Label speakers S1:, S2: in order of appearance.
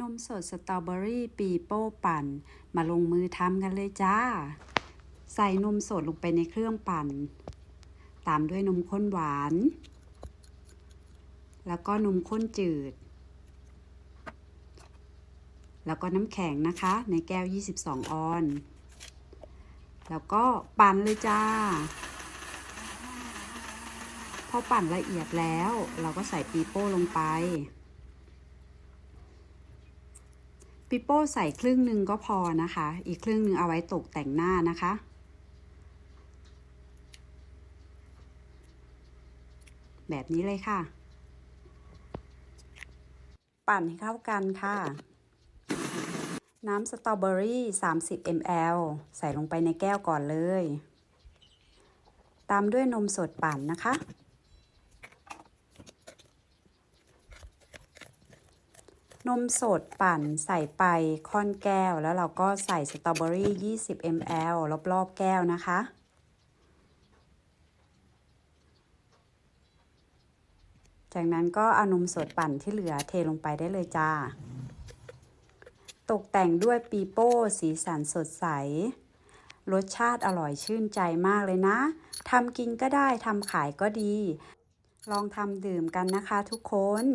S1: นมสดสตรอเบอรี่ปีโป้ปั่น มาลงมือทำกันเลยจ้า ใส่นมสดลงไปในเครื่องปั่น ตามด้วยนมข้นหวาน แล้วก็นมข้นจืด แล้วก็น้ำแข็งนะคะ ในแก้ว 22 ออน แล้วก็ปั่นเลยจ้า พอปั่นละเอียดแล้ว เราก็ใส่ปีโป้ลงไป ปิโป้ใส่ครึ่งหนึ่งก็พอนะคะ อีกครึ่งหนึ่งเอาไว้ตกแต่งหน้านะคะ แบบนี้เลยค่ะ ปั่นให้เข้ากันค่ะ น้ำสตรอเบอรี่ 30 ml ใส่ลงไปในแก้วก่อนเลย ตามด้วยนมสดปั่นนะคะ นมสดปั่นใส่ไปค่อนแก้ว แล้วเราก็ใส่สตรอเบอรี่ 20 ml รอบๆแก้วนะคะ จากนั้นก็เอานมสดปั่นที่เหลือเทลงไปได้เลยจ้า ตกแต่งด้วยปีโป้สีสันสดใส รสชาติอร่อยชื่นใจมากเลยนะทำกินก็ได้ทำขายก็ดี ลองทำดื่มกันนะคะทุกคน